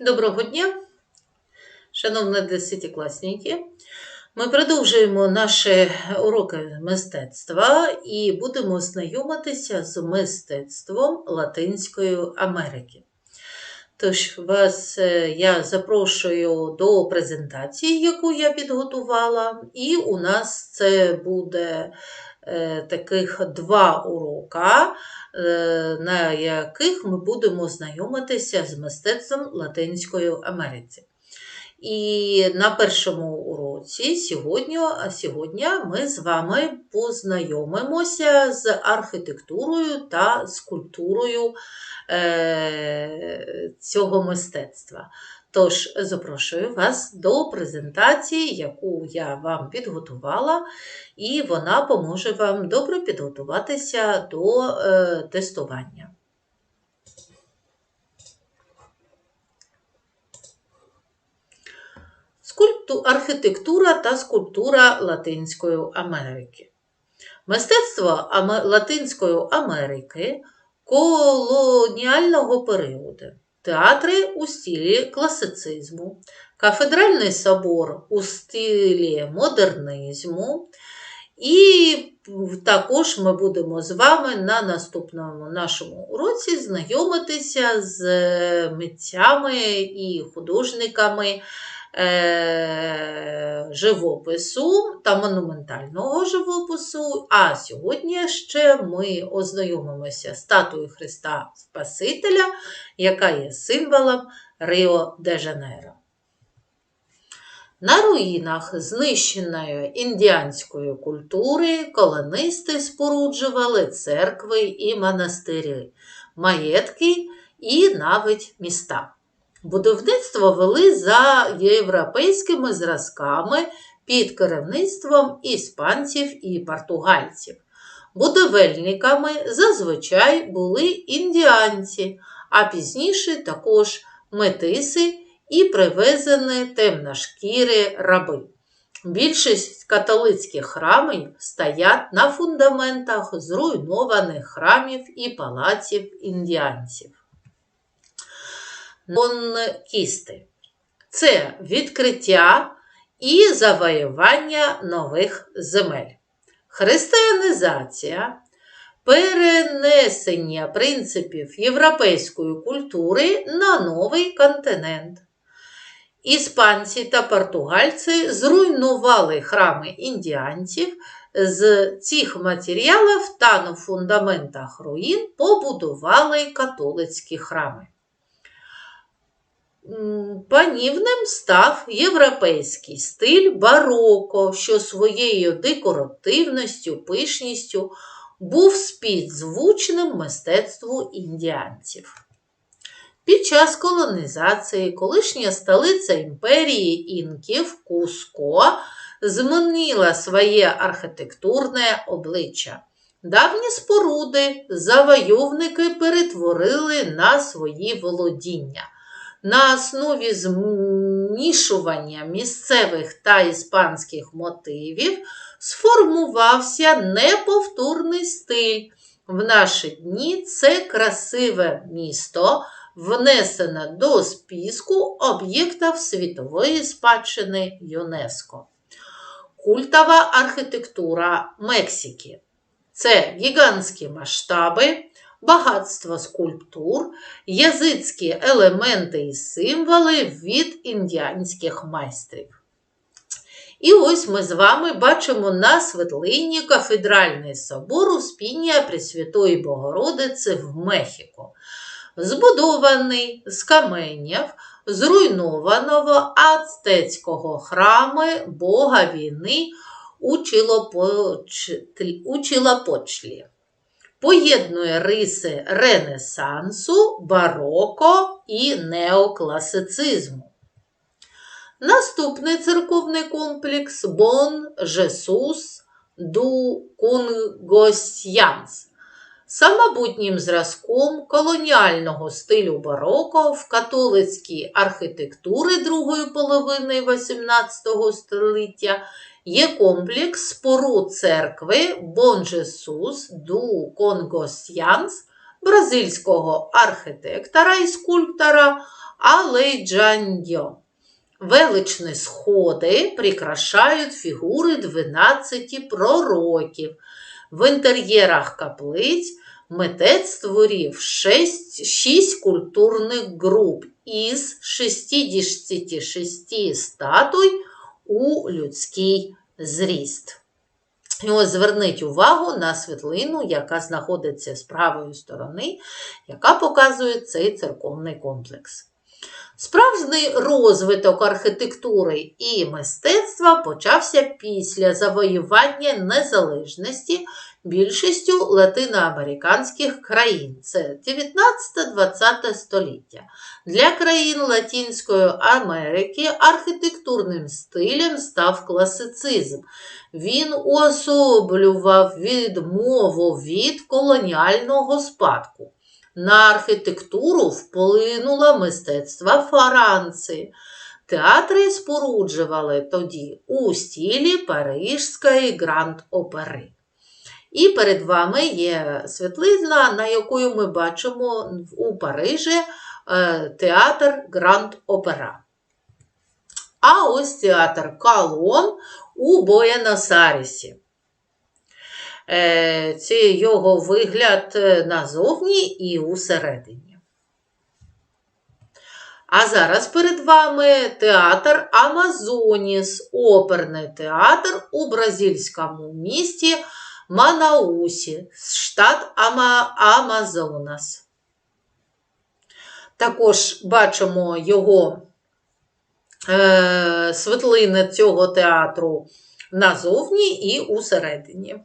Доброго дня, шановні десятикласники. Ми продовжуємо наші уроки мистецтва і будемо знайомитися з мистецтвом Латинської Америки. Тож вас е, я запрошую до презентації, яку я підготувала, і у нас це буде таких два урока, е, на яких ми будемо знайомитися з мистецтвом Латинської Америці. І на першому уроці сьогодні, сьогодні ми з вами познайомимося з архітектурою та скульптурою е, цього мистецтва. Тож, запрошую вас до презентації, яку я вам підготувала, і вона поможе вам добре підготуватися до е, тестування. Архітектура та скульптура Латинської Америки. Мистецтво Латинської Америки колоніального періоду. Театри у стилі класицизму, кафедральний собор у стилі модернізму. І також ми будемо з вами на наступному нашому уроці знайомитися з митцями і художниками е, живопису та монументального живопису. А сьогодні ще ми ознайомимося з статуєю Христа Спасителя, яка є символом Ріо де Жанейро. На руїнах знищеної індіанської культури колонисти споруджували церкви і монастирі, маєтки і навіть міста. Будівництво вели за європейськими зразками під керівництвом іспанців і португальців. Будівельниками зазвичай були індіанці, а пізніше також метиси і привезені темношкірі раби. Більшість католицьких храмів стоять на фундаментах зруйнованих храмів і палаців індіанців. Конкісти це відкриття і завоювання нових земель. Християнізація перенесення принципів європейської культури на новий континент. Іспанці та португальці зруйнували храми індіанців. З цих матеріалів та на фундаментах руїн побудували католицькі храми. Панівним став європейський стиль бароко, що своєю декоративністю, пишністю був співзвучним мистецтву індіанців. Під час колонізації колишня столиця імперії інків Куско змінила своє архітектурне обличчя. Давні споруди завойовники перетворили на свої володіння. На основі змішування місцевих та іспанських мотивів сформувався неповторний стиль. В наші дні це красиве місто внесено до списку об'єктів світової спадщини ЮНЕСКО. Культова архітектура Мексики. Це гігантські масштаби, багатство скульптур, язицькі елементи і символи від індіанських майстрів. І ось ми з вами бачимо на світлині кафедральний собор Успіння Пресвятої Богородиці в Мехіко, збудований з каменів зруйнованого ацтецького храми Бога війни у Чилопочлі. Поєднує риси Ренесансу, бароко і неокласицизму. Наступний церковний комплекс Бон Жесус ду Кунгосьянс. Самобутнім зразком колоніального стилю бароко в католицькій архітектури другої половини XVIII століття є комплекс споруд церкви Бон Жесус ду Конгосьянс бразильського архітектора і скульптора Алейджаньо. Величні сходи прикрашають фігури 12 пророків. В інтер'єрах каплиць митець створив 6, 6 культурних груп із 66 статуй у людський зріст. І ось зверніть увагу на світлину, яка знаходиться з правої сторони, яка показує цей церковний комплекс. Справжній розвиток архітектури і мистецтва почався після завоювання незалежності більшістю латиноамериканських країн. Це 19-20 століття. Для країн Латинської Америки архітектурним стилем став класицизм. Він уособлював відмову від колоніального спадку. На архітектуру вплинуло мистецтво Франції. Театри споруджували тоді у стілі Парижської гранд-опери. І перед вами є світлина, на якою ми бачимо у Парижі е, театр Гранд-Опера. А ось театр Калон у Буенос-Айресі. Е, Це його вигляд назовні і усередині. А зараз перед вами театр Амазоніс, оперний театр у бразильському місті Манаусі, штат Ама Амазонас. Також бачимо його е, світлини цього театру назовні і усередині.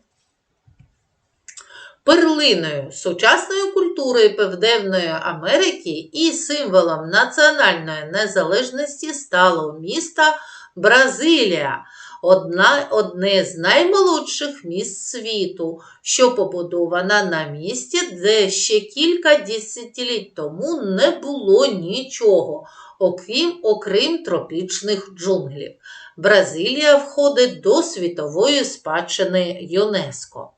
Перлиною сучасної культури Південної Америки і символом національної незалежності стало місто Бразилія, одна, одне з наймолодших міст світу, що побудована на місці, де ще кілька десятиліть тому не було нічого, окрім, окрім тропічних джунглів. Бразилія входить до світової спадщини ЮНЕСКО.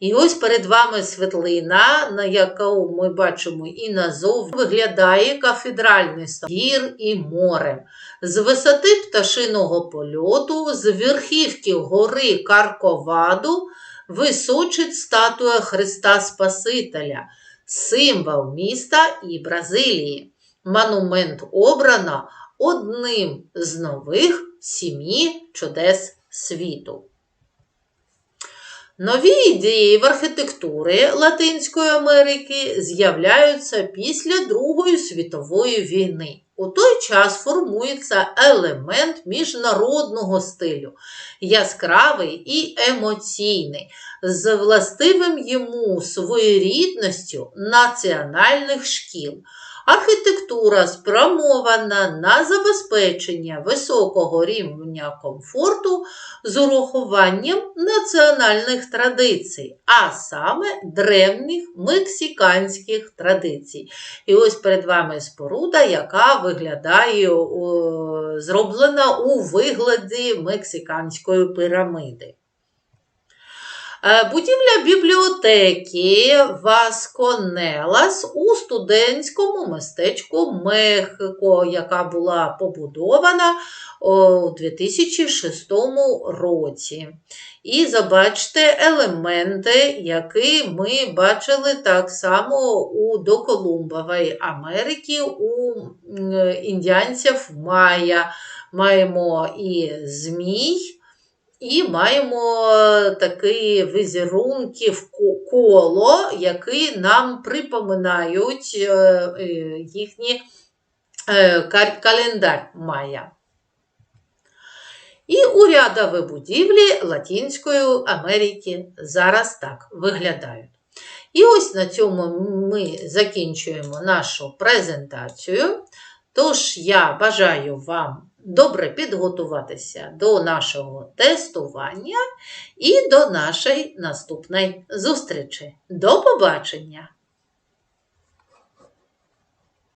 І ось перед вами світлина, на яку ми бачимо і назовні, виглядає кафедральний гір і море. З висоти пташиного польоту, з верхівки гори Карковаду височить статуя Христа Спасителя, символ міста і Бразилії. Монумент обрано одним з нових сім'ї чудес світу. Нові ідеї в архітектури Латинської Америки з'являються після Другої світової війни. У той час формується елемент міжнародного стилю, яскравий і емоційний, з властивим йому своєрідністю національних шкіл. Архітектура спрямована на забезпечення високого рівня комфорту з урахуванням національних традицій, а саме древніх мексиканських традицій. І ось перед вами споруда, яка виглядає зроблена у вигляді мексиканської пірамиди. Будівля бібліотеки Васконелас у студентському містечку Мехико, яка була побудована у 2006 році. І забачте елементи, які ми бачили так само у доколумбовій Америки у індіанців Майя. Маємо і змій. І маємо такі візерунки в коло, які нам припоминають їхній календар Майя. І урядові будівлі Латинської Америки зараз так виглядають. І ось на цьому ми закінчуємо нашу презентацію. Тож я бажаю вам добре підготуватися до нашого тестування і до нашої наступної зустрічі. До побачення!